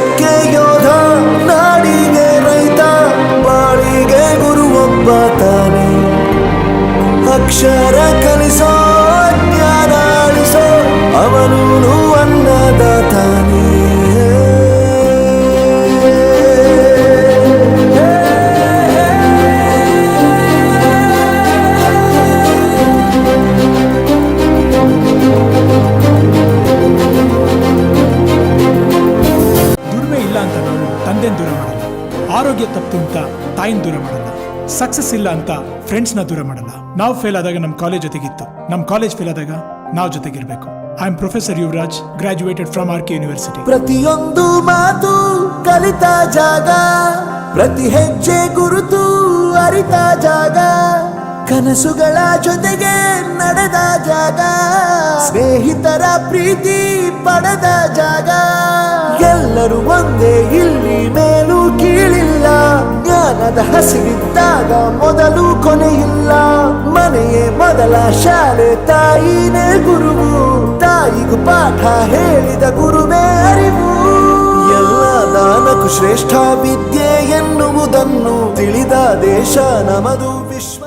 ದೇಶಕ್ಕೆ ಯೋಧ ನಾಡಿಗೆ ರೈತ ಬಾಳಿಗೆ ಗುರು ಒಬ್ಬ ತಾನೆ. ಅಕ್ಷರ ನಾವು ತಂದೆನ ದೂರ ಮಾಡಲ್ಲ ಆರೋಗ್ಯ ತಪ್ಪು ಅಂತ ತಾಯಿನ ದೂರ ಮಾಡಲ್ಲ ಸಕ್ಸಸ್ ಇಲ್ಲ ಅಂತ ಫ್ರೆಂಡ್ಸ್ನ ದೂರ ಮಾಡಲ್ಲ ನಾವು ಫೇಲ್ ಆದಾಗ ನಮ್ಮ ಕಾಲೇಜ್ ಜೊತೆಗಿತ್ತು. ನಮ್ಮ ಕಾಲೇಜ್ ಫೇಲ್ ಆದಾಗ ನಾವು ಜೊತೆಗಿರ್ಬೇಕು. I am professor Yuvaraj graduated from R K university ಪ್ರತಿಯೊಂದು ಮಾತು ಕಲಿತ ಜಾಗ, ಪ್ರತಿ ಹೆಜ್ಜೆ ಗುರುತು ಅರಿತ ಜಾಗ, ಕನಸುಗಳ ಜೊತೆಗೆ ನಡೆದ ಜಾಗ, ಸ್ನೇಹಿತರ ಪ್ರೀತಿ ಪಡೆದ ಜಾಗ. ಎಲ್ಲರೂ ಒಂದೇ, ಇಲ್ಲಿ ಮೇಲೂ ಕೀಳಿಲ್ಲ. ಜ್ಞಾನದ ಹಸಿವಿದ್ದಾಗ ಮೊದಲು ಕೊನೆಯಿಲ್ಲ. ಮನೆಯೇ ಮೊದಲ ಶಾಲೆ, ತಾಯಿನೇ ಗುರುವು. ತಾಯಿಗೂ ಪಾಠ ಹೇಳಿದ ಗುರುವೇ ಅರಿವು. ಎಲ್ಲ ದಾನಕ್ಕೂ ಶ್ರೇಷ್ಠ ವಿದ್ಯೆ ಎನ್ನುವುದನ್ನು ತಿಳಿದ ದೇಶ ನಮದು ವಿಶ್ವ